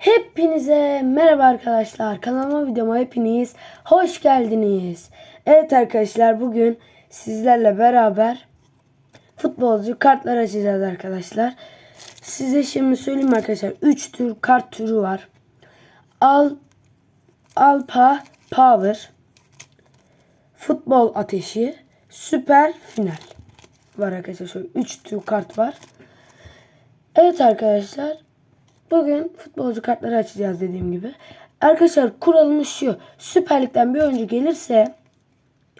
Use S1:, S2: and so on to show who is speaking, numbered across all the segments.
S1: Hepinize merhaba arkadaşlar. Kanalıma videoma hepiniz hoş geldiniz. Evet arkadaşlar bugün sizlerle beraber futbolcu kartlar açacağız arkadaşlar. Size şimdi söyleyeyim arkadaşlar. 3 tür kart türü var. Al Alpa Power Futbol Ateşi Süper Final var arkadaşlar. Şöyle 3 tür kart var. Evet arkadaşlar Bugün futbolcu kartları açacağız dediğim gibi. Arkadaşlar kuralımız şu. Süper Lig'den bir oyuncu gelirse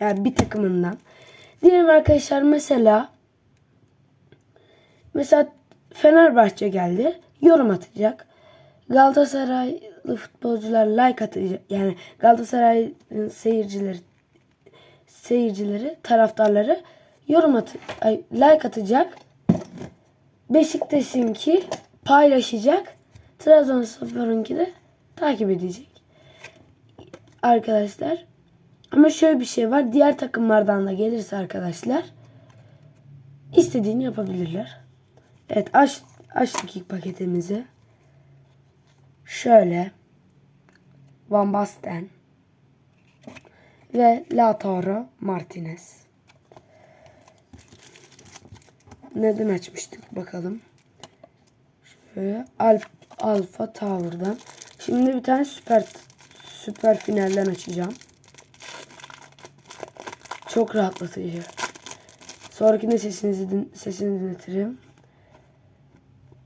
S1: yani bir takımından diyelim arkadaşlar mesela mesela Fenerbahçe geldi. Yorum atacak. Galatasaraylı futbolcular like atacak. Yani Galatasaray'ın seyircileri seyircileri, taraftarları yorum at like atacak. Beşiktaş'ınki paylaşacak. Trabzonspor'unki de takip edecek. Arkadaşlar. Ama şöyle bir şey var. Diğer takımlardan da gelirse arkadaşlar istediğini yapabilirler. Evet aç, açtık ilk paketimizi. Şöyle Van Basten ve Lautaro Martinez. Neden açmıştık bakalım. Şöyle Alf, Alfa Tower'dan. Şimdi bir tane süper süper finalden açacağım. Çok rahatlatıcı. Sonrakinde sesinizi din, sesini dinletirim.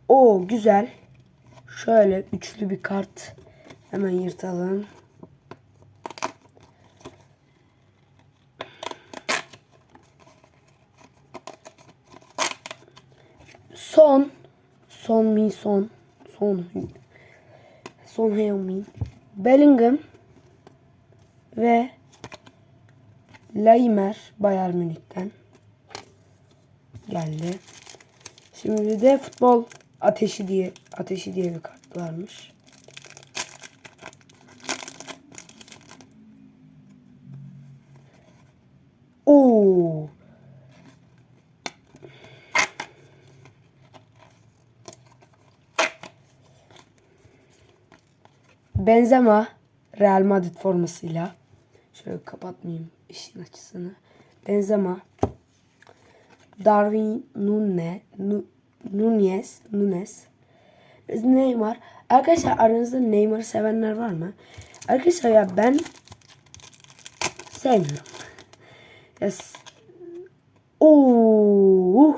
S1: O güzel. Şöyle üçlü bir kart. Hemen yırtalım. Son Son mi son. Son. Son Heung-min. Bellingham ve Laimer Bayern Münih'ten geldi. Şimdi de futbol ateşi diye ateşi diye bir kart varmış. Oo. Benzema Real Madrid formasıyla şöyle kapatmayayım işin açısını. Benzema Darwin Nune, Nu- Nunez, Nunez Neymar. Arkadaşlar aranızda Neymar'ı sevenler var mı? Arkadaşlar ya ben sevmiyorum. Yes. Oo.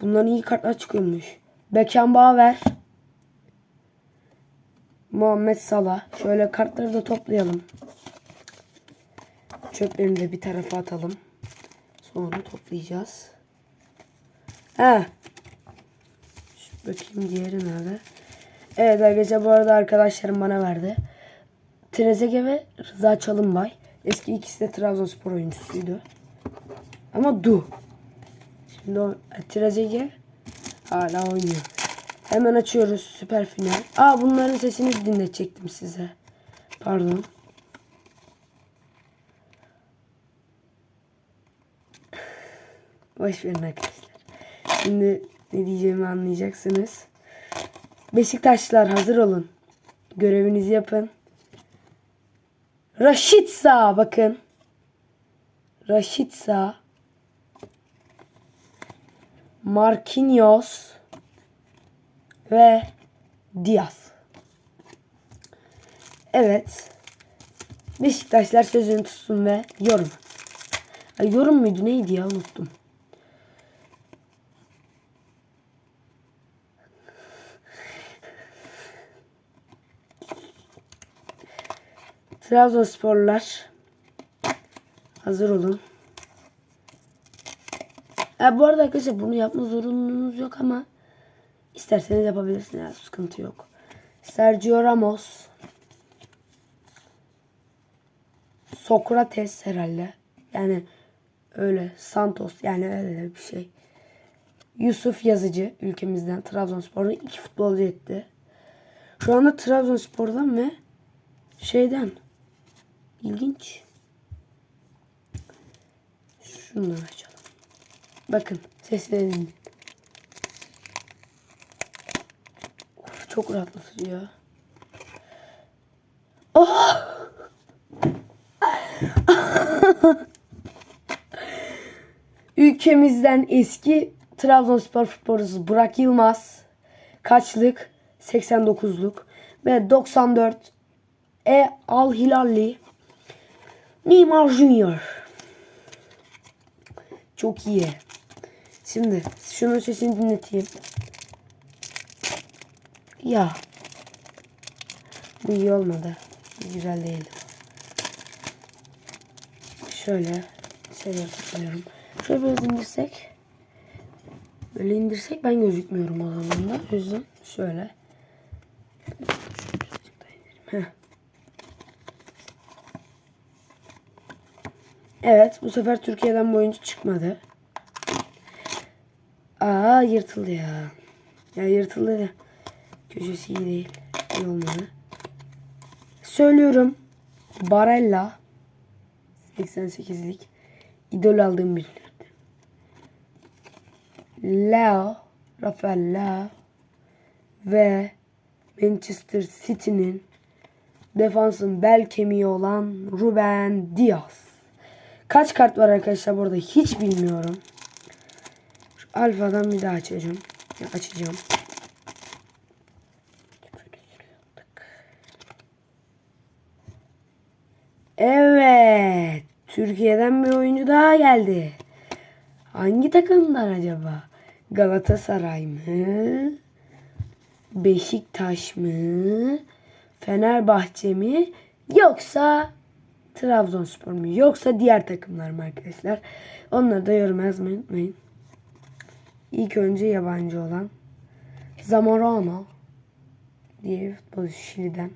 S1: Bundan iyi kartlar çıkıyormuş. Beckenbauer. Muhammed Salah. Şöyle kartları da toplayalım. Çöplerini de bir tarafa atalım. Sonra toplayacağız. He. Şu bakayım diğeri nerede? Evet arkadaşlar bu arada arkadaşlarım bana verdi. Trezege ve Rıza Çalınbay. Eski ikisi de Trabzonspor oyuncusuydu. Ama Du. Şimdi o Trezege hala oynuyor. Hemen açıyoruz süper final. Aa bunların sesini dinletecektim size. Pardon. Boş verin arkadaşlar. Şimdi ne diyeceğimi anlayacaksınız. Beşiktaşlılar hazır olun. Görevinizi yapın. Raşitsa bakın. Raşitsa. Marquinhos ve Diaz. Evet. Beşiktaşlar sözünü tutsun ve yorum. Ay, yorum muydu neydi ya unuttum. Trabzonsporlar hazır olun. Ya bu arada arkadaşlar bunu yapma zorunluluğunuz yok ama isterseniz yapabilirsiniz. Sıkıntı yok. Sergio Ramos. Sokrates herhalde. Yani öyle. Santos yani öyle bir şey. Yusuf Yazıcı ülkemizden Trabzonspor'da iki futbolcu etti. Şu anda Trabzonspor'dan ve şeyden ilginç. Şunları açalım. Bakın seslerini çok rahatlatıcı ya. Oh! Ülkemizden eski Trabzonspor futbolcusu Burak Yılmaz kaçlık 89'luk ve 94 E Al Hilalli Neymar Junior. Çok iyi. Şimdi şunun sesini dinleteyim. Ya. Bu iyi olmadı. Güzel değil. Şöyle şeyler topluyorum. Şöyle biraz indirsek. Böyle indirsek ben gözükmüyorum o zaman da. O şöyle. Evet bu sefer Türkiye'den bu çıkmadı. Aa yırtıldı ya. Ya yırtıldı. Köşesi iyi değil. İyi olmadı. Söylüyorum. Barella 88'lik idol aldığım birilerdi. Leo Rafael Leo ve Manchester City'nin defansın bel kemiği olan Ruben Diaz. Kaç kart var arkadaşlar burada hiç bilmiyorum. Şu alfadan bir daha açacağım. Açacağım. Evet. Türkiye'den bir oyuncu daha geldi. Hangi takımdan acaba? Galatasaray mı? Beşiktaş mı? Fenerbahçe mi? Yoksa Trabzonspor mu? Yoksa diğer takımlar mı arkadaşlar? Onları da yorum yazmayı unutmayın. İlk önce yabancı olan Zamorano diye futbolcu Şili'den.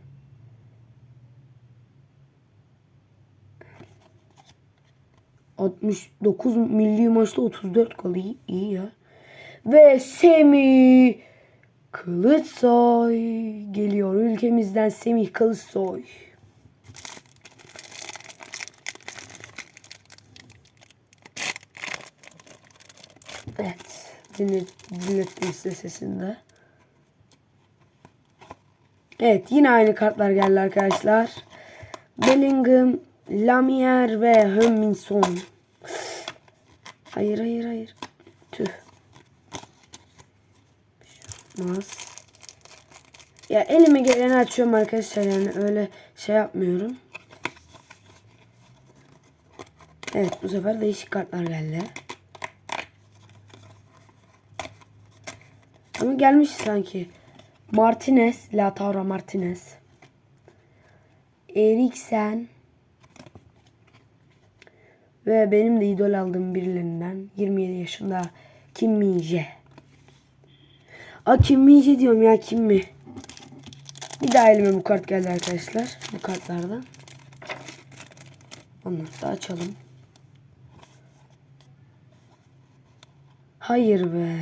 S1: ...69 milli maçta 34 gol iyi, iyi ya. Ve Semih Kılıçsoy geliyor. Ülkemizden Semih Kılıçsoy. Evet. Dinlet, dinlettim size sesinde. Evet yine aynı kartlar geldi arkadaşlar. Bellingham, Lamier ve Hümminson. Hayır hayır hayır. Tüh. Olmaz. Ya elime geleni açıyorum arkadaşlar yani öyle şey yapmıyorum. Evet bu sefer değişik kartlar geldi. Ama gelmiş sanki. Martinez, Lautaro Martinez. Eriksen ve benim de idol aldığım birilerinden 27 yaşında Kim Min-jae. A Kim Min-jae diyorum ya Kim mi? Bir daha elime bu kart geldi arkadaşlar. Bu kartlardan. Onları da açalım. Hayır be.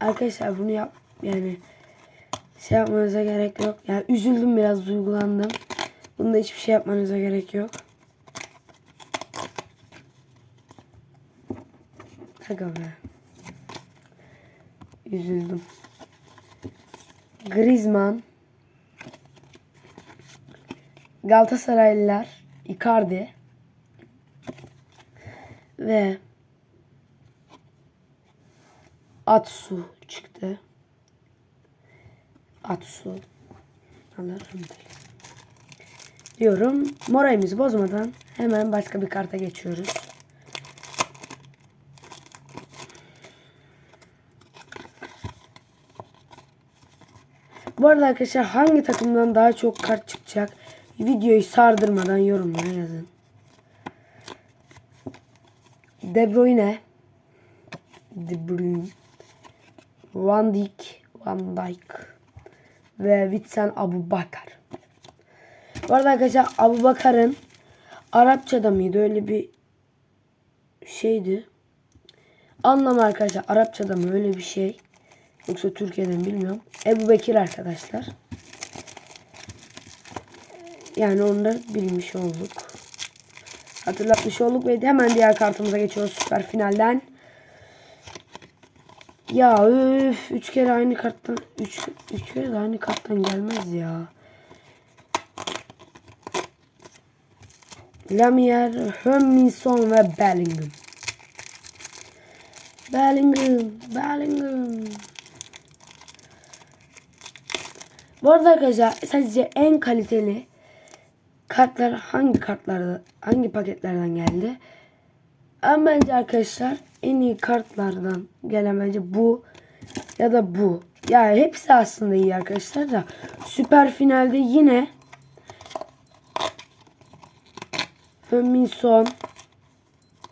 S1: Arkadaşlar bunu yap yani şey yapmanıza gerek yok. Yani üzüldüm biraz duygulandım. Bunda hiçbir şey yapmanıza gerek yok. Aga be. Üzüldüm. Griezmann Galatasaraylılar Icardi ve Atsu çıktı. Atsu. Alırım diyorum. Moralimizi bozmadan hemen başka bir karta geçiyoruz. Bu arada arkadaşlar hangi takımdan daha çok kart çıkacak videoyu sardırmadan yorumlara yazın. De Bruyne De Bruyne Van Dijk Van Dijk ve Vitsen Abu Bakar. Bu arada arkadaşlar Abu Bakar'ın Arapçada mıydı öyle bir şeydi. Anlamı arkadaşlar Arapçada mı öyle bir şey. Yoksa Türkiye'den bilmiyorum. Ebu Bekir arkadaşlar. Yani da bilmiş olduk. Hatırlatmış olduk ve hemen diğer kartımıza geçiyoruz süper finalden. Ya üf, üç kere aynı karttan üç, üç kere de aynı karttan gelmez ya. Lamier, Herminson ve Bellingham. Bellingham, Bellingham. Bu arada arkadaşlar sizce en kaliteli kartlar hangi kartlarda hangi paketlerden geldi? Ama bence arkadaşlar en iyi kartlardan gelen bence bu ya da bu. Yani hepsi aslında iyi arkadaşlar da süper finalde yine Minson,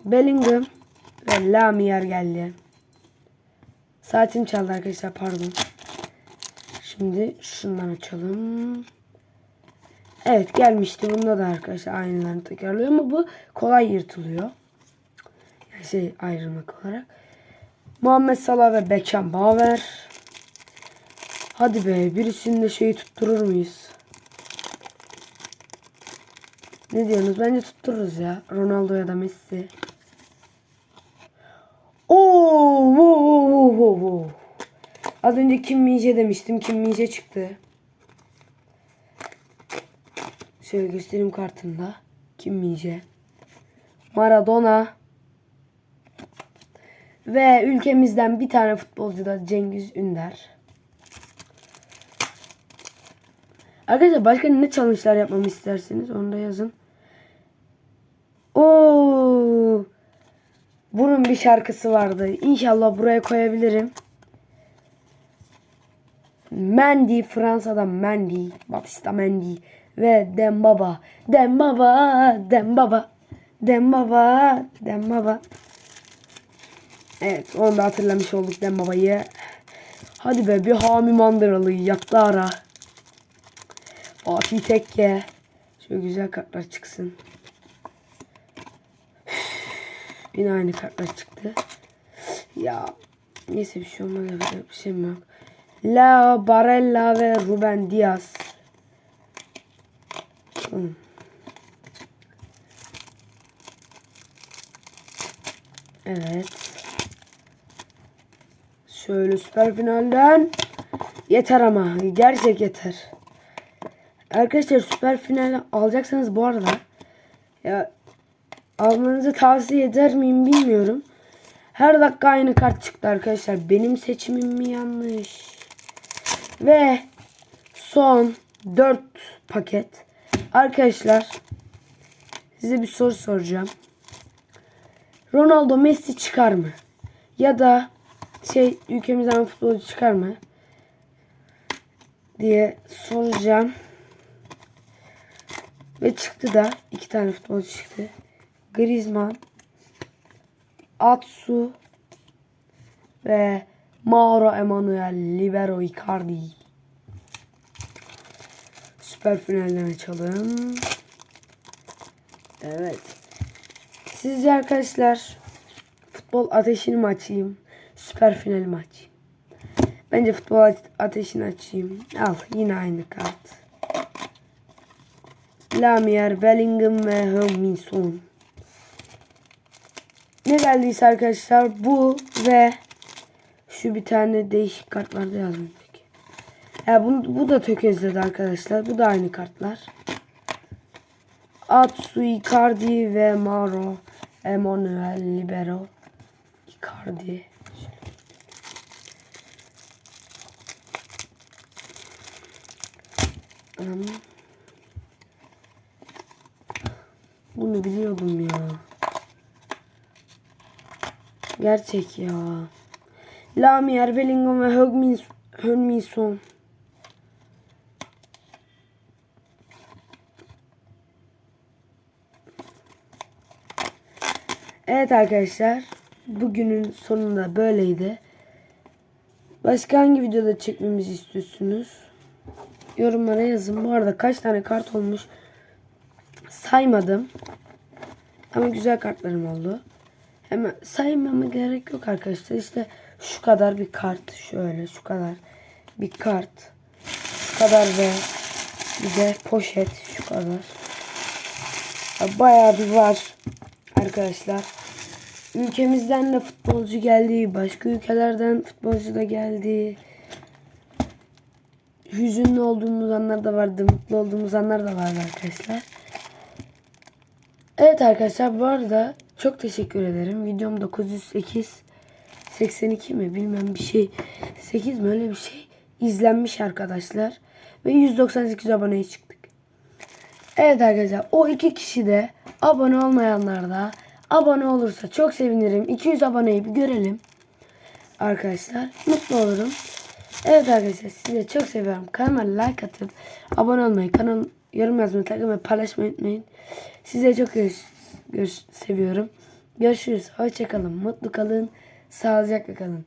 S1: Bellingham ve Lamier geldi. Saatim çaldı arkadaşlar pardon. Şimdi şundan açalım. Evet gelmişti. Bunda da arkadaşlar aynılarını tekrarlıyor ama bu kolay yırtılıyor. Şey ayrılmak olarak. Muhammed Salah ve Beckham Bauer. Hadi be birisinin de şeyi tutturur muyuz? Ne diyorsunuz? Bence tuttururuz ya. Ronaldo ya da Messi. Oo, wo, wo, wo, wo. Az önce Kim Minje demiştim. Kim Minje çıktı. Şöyle göstereyim kartında. Kim Minje. Maradona. Ve ülkemizden bir tane futbolcu da Cengiz Ünder. Arkadaşlar başka ne challenge'lar yapmamı isterseniz onu da yazın. Oo! Bunun bir şarkısı vardı. İnşallah buraya koyabilirim. Mendy Fransa'dan Mendy, Batista Mendy ve Dembaba. Dembaba, Dembaba. Dembaba, Dembaba. Evet, onu da hatırlamış olduk Dembaba'yı. Hadi be bir Hami Mandıralı yaktı ara. Fatih Tekke. Şöyle güzel kartlar çıksın. Yine aynı kartlar çıktı. Ya neyse bir şey olmaz. Bir şeyim yok. La Barella ve Ruben Diaz. Hmm. Evet. Şöyle süper finalden yeter ama gerçek yeter. Arkadaşlar süper final alacaksanız bu arada ya almanızı tavsiye eder miyim bilmiyorum. Her dakika aynı kart çıktı arkadaşlar. Benim seçimim mi yanlış? Ve son 4 paket. Arkadaşlar size bir soru soracağım. Ronaldo Messi çıkar mı? Ya da şey ülkemizden futbolcu çıkar mı? diye soracağım. Ve çıktı da iki tane futbolcu çıktı. Griezmann, Atsu ve Mauro Emanuel Libero Icardi. Süper finalden açalım. Evet. Sizce arkadaşlar futbol ateşini mi açayım? Süper finali mi açayım? Bence futbol ateşini açayım. Al yine aynı kart. Lamier, Bellingham ve Hemminson. Ne geldiyse arkadaşlar bu ve şu bir tane değişik kartlarda yazmış. Ya bu, bu da tökezledi arkadaşlar. Bu da aynı kartlar. Atsu, Icardi ve Mauro Emanuel Libero. Icardi. Bunu biliyordum ya. Gerçek ya. Lamier, Bellingham ve Hönminson. Evet arkadaşlar. Bugünün sonunda böyleydi. Başka hangi videoda çekmemizi istiyorsunuz? Yorumlara yazın. Bu arada kaç tane kart olmuş saymadım. Ama güzel kartlarım oldu. Hemen saymama gerek yok arkadaşlar. İşte şu kadar bir kart. Şöyle şu kadar bir kart. Şu kadar ve bir de poşet şu kadar. Bayağı bir var arkadaşlar. ülkemizden de futbolcu geldi. Başka ülkelerden futbolcu da geldi. Hüzünlü olduğumuz anlar da vardı. Mutlu olduğumuz anlar da vardı arkadaşlar. Evet arkadaşlar bu arada çok teşekkür ederim. Videom 908 82 mi bilmem bir şey 8 mi öyle bir şey izlenmiş arkadaşlar. Ve 198 aboneye çıktık. Evet arkadaşlar o iki kişi de abone olmayanlar da abone olursa çok sevinirim. 200 aboneyi bir görelim. Arkadaşlar mutlu olurum. Evet arkadaşlar sizi çok seviyorum. Kanalıma like atıp abone olmayı, kanal yorum yazmayı, takip ve paylaşmayı unutmayın. Size çok görüş- görüş- seviyorum. Görüşürüz. Hoşçakalın. Mutlu kalın. Sağlıcakla kalın.